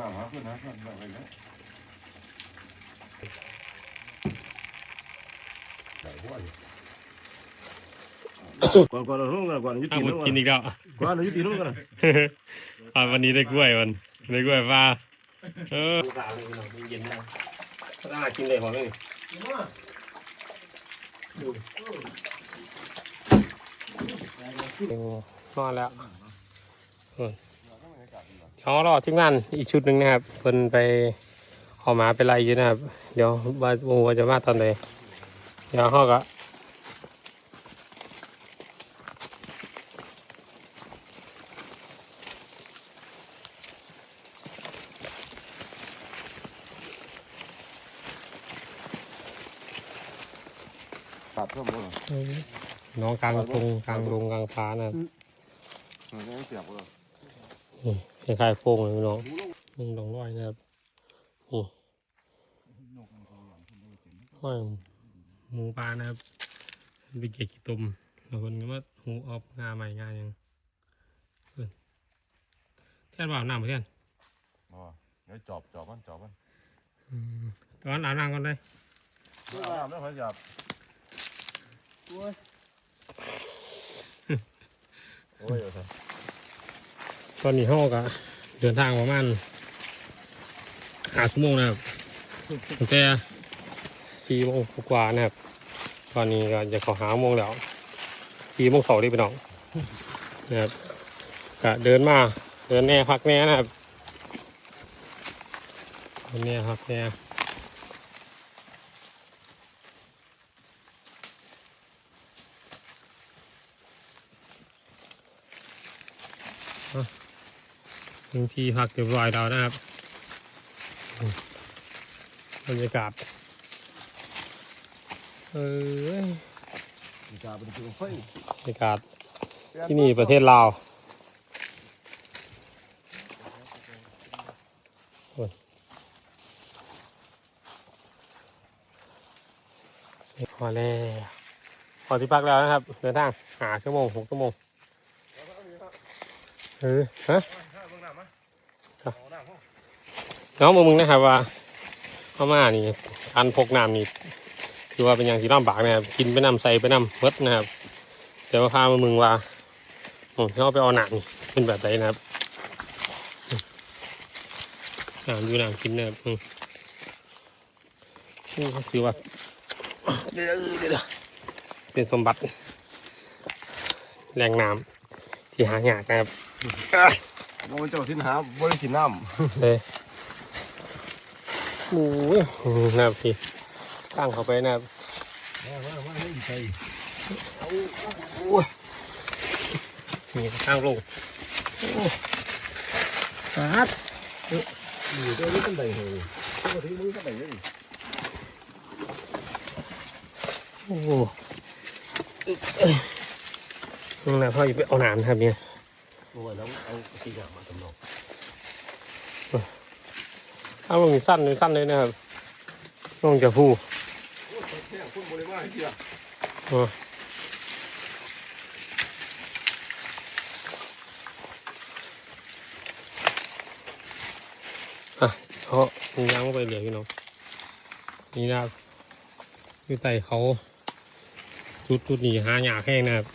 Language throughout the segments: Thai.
น้ำหาเพื่อนหาเพื่อนอะไรนะใส่หัวอยู่ก่อนก่อนเราลงกันก่อนยุอ้าติวลงกินอีกแล้วก่อนยุติลงกันอ่าวันนี้ได้กล้วยมันได้กล้วยปลาเออสาวเลยเย็นนะถ้ากินเลยหอมเลยนอนแล้ว เออเดี๋ยวรอทีมงานอีกชุดหนึ่งนะครับเพิ่นไปเออกมาไปไล่อยู่นะครับ เดี๋ยวว่าโมว่าจะมาตอนไหนเดี๋ยวเขาก็ตัดเพิ่มบ่น้องกลางตรงกลางลงกลางฟ้านะครับ มันยังเสียบบ่ คล้ายๆโฟงเลยน้องมึงลองร้อยนะครับนี่ห้อยหมูปลานะครับไปเก็บขี้ตุ่มแล้วคนก็มาหูออกงาใหม่งายังเพิ่นแท่นว่าอาบน้ำบ่แท่นบ่เดี๋ยวจอบจอบมันจอบมันอืมตอนอาบน้ำก่อนเลยไม่อาบไม่ค่อยจับโอ้ยโอ้ย ตอนนี้ห้อกะเดินทางประมาณห้าชั่วโมงนะครับตั้งแต่สี่โมงกว่านะครับ ตอนนี้ก็จะเข้าหาโมงแล้วสี่โมงสองได้ไปน้องนะครับก็เดินมาเดินแน่พักแน่นะครับเดินแน่พักแน่อะ ถึงที่พักเรียบร้อยแล้วนะครับบรรยากาศเอ้ยจับเป็นตัวไฟบรรยากาศที่นี่ประเทศลาวพอแล้วพอที่พักแล้วนะครับ เดินทางหาชั่วโมงหกชั่วโมงเออฮะ น้องมึงนะครับว่าเข้ามานี่การพกน้ำนี่คือว่าเป็นอย่างที่ลำบากนะครับกินไปน้ำใส่ไปน้ำเบิดนะครับเดี๋ยวมาพามามึงว่าผมที่เขาไปเอาน้ำนี่เป็นแบบไหนนะครับหน้ำดูน้ำกินนะครับนี่ก็คือว่าเป็นสมบัติแหล่งน้ำที่หายากนะครับ มองเจ้าสินหาบริสินน้ำเลยโอ้ยนะครับพี่ตั้งเข้าไปนะครับมามามาให้ใส่มีข้างลงโอ้ครับอยู่ตัวนี้กันได้เหรอปกติมึงกันได้เลยโอ้โหนั่นแหละพ่ออยู่ไปเอาหนามนะครับเนี่ย โอ้ยแล้วเอาสีหนามาตำนองถ้าลงสั้นเลยสั้นเลยนะครับลงจะพูแค่คุณบริวารให้เดียวอ๋ออะเพราะมียางลงไปเหลือพี่น้องนี่นะครับอยู่ใต้เขาจุดจุดนี้หาหยาแห้งนะครับ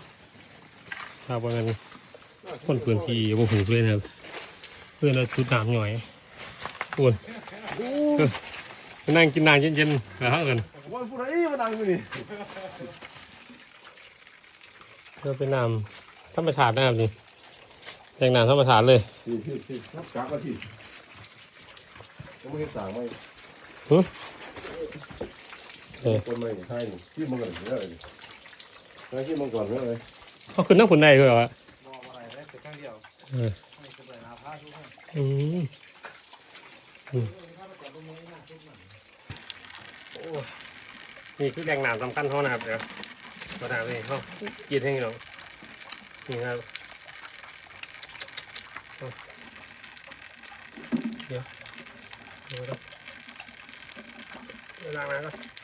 ถ้าว่างั้น คนพื้นที่บ่หูเลยนะครับเพื่อนเราชุดน้ำหน่อยอุ่นไปนั่งกินน้ำเย็นๆแล้วกันวันผู้ใดมาดังอยู่นี่เราเป็นน้ำธรรมชาตินะครับนี่แรงน้ำธรรมชาติเลยที่ที่ที่นับจักรที่ยังไม่เห็นสั่งไหมเออคนไม่ใช่ที่มันก่อนเยอะเลยนะที่มันก่อนเยอะเลยเขาขึ้นน้ำขุนได้ด้วยเหรอ อืออืออือโอ้โหนี่คือแรงน้ำสำคัญเขานะครับเดี๋ยวมาถามนี่เขากินให้หน่อยนี่ครับเดี๋ยวเดี๋ยวเวล้างน้ำก่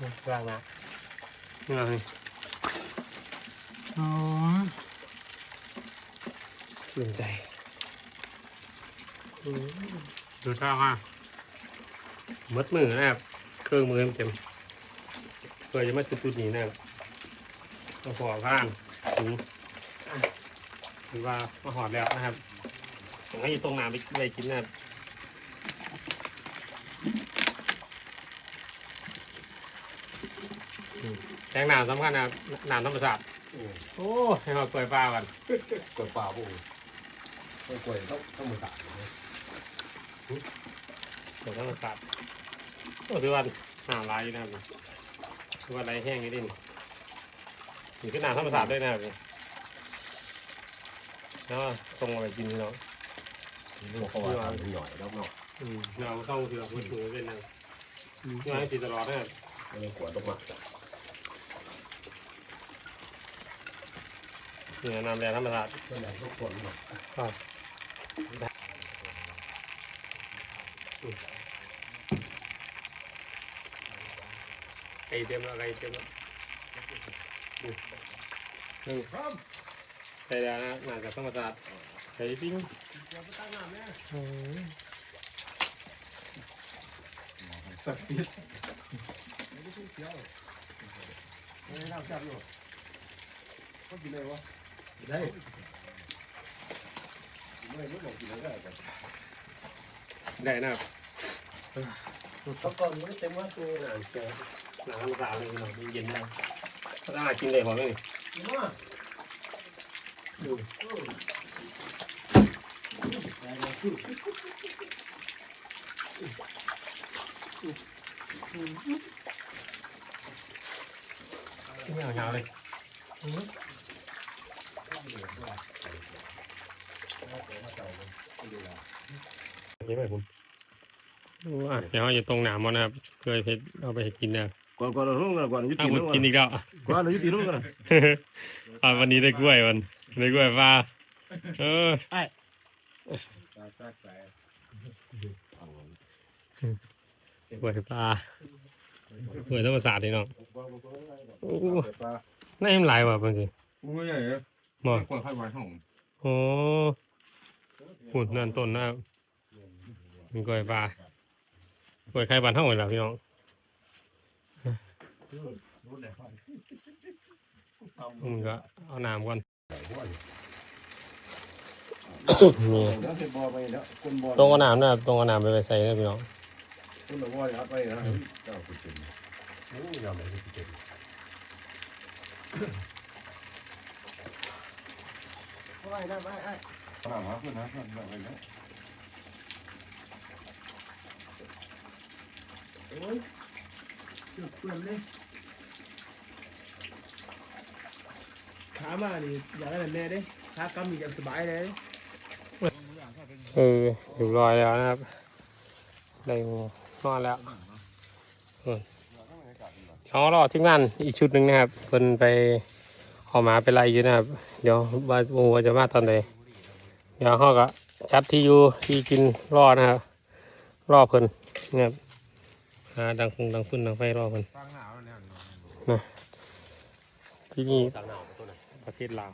กลางนะนี่อ๋อสื่นใจอืมดูท่าว่ามัดมือนะครับ เครื่องมือเต็มๆเพื่อจะมาจุดจุดๆนี้นะครับก็พอผ่านถึงหรือว่ามาหอดแล้วนะครับผมให้อยู่ตรงน้ำไปไปกินนะครับอืม แทงน้ำสำคัญนะครับน้ำธรรมชาติอืมโอ้ให้มาเปิดฟ้ากันกล้วยป่าพวกนี้กล้วยต้องต้องมือตัดนะเปิดธรรมชาติโอ้ถือว่าน้ำลายอยู่นะครับถือว่าไรแห้งนิดนึงนี่คือน้ำธรรมชาติด้วยนะครับนี่แล้วก็ตรงเอาไปกินเนาะเพราะว่าทำเป็นหน่อยแล้วเนาะอืมเราเข้าเถื่อนมือถือเป็นนะงานติดตลอดนะครับมันเลยขวดต้องมาจ้ะ เนี่น้ำแร่ธรรมชาตินั่นแหละทุกคนเนาะไก่เต็มแล้วไก่เต็มแล้วหนึ่งครับไก่แล้วนะมาจากธรรมชาติไก่ปิ้งอย่น้ำเนี่ยอืมสักทีไม่ได้เที่ยวไม่ได้น้ำจับอยู่ก็กินเลยวะ ได้ไม่ไม่บอกกินเลยได้กันได้นะครับเขาก่อนไม่เต็มว่าตัว น่ะเจอน้ำธรรมชาติเลยเนาะเย็นได้ถ้ากินเลยพอไหมนี่กินว่ากินยาวๆเลยเห็นไหมคุณอะเดี๋ยวอยู่ตรงหนามมันนะครับ เคยเห็ดเอาไปเห็ดกินนะก่อนก่อนเราต้องก่อนยุถ้าติคุนู่ณนกินอีกแล้วก่อนเรายุตินู่นกันอะวันนี้ได้กล้วยมันได้กล้วยปลาเออกล้วยปลากล้วยธรรมศาสตร์นี่เนาะน่าเอ็มหลายว่ะเป็นสิไม่ใหญ่เลย บ่คนไข้ไว้ห้องโอ้หุ่นนั่นต้นนะครับมีกล้วยปลากล้วยไข่บานเท่าไหร่ล่ะพี่น้องมึงก็เอาน้ำก่อนนี่แล้วเป็นบอไปแล้วคนบอตรงเอาน้ำนะครับตรงเอาน้ำไปไปใส่นะพี่น้องคนละบอยัดไปนะเจ้าคุณเป็นโอ้ยยาวเลยคุณเป็น ไปนะไปไอ้ขนาดนั้นเพื่อนนะเพื่อนแบบนี้โอ้ยจุดเปลี่ยนเลยขามานี่อยากให้มันแน่เด้ขากำนี่อย่างสบายเลยเออเรียบร้อยแล้วนะครับได้นอนแล้วเออเดี๋ยวรอทีมงานอีกชุดหนึ่งนะครับเพิ่นไป เออกมาเป็นไรอยู่นะครับ เดี๋ยวว่าโมว่าจะมาตอนใดเดี๋ยวเขาก็จัดที่อยู่ที่กินรอนะครับรอเพิ่นนะครับหาดังฟงดังฟื้นดังไฟรอเพิ่นตั้งหนาวเนี่ยที่นี่ประเทศลาว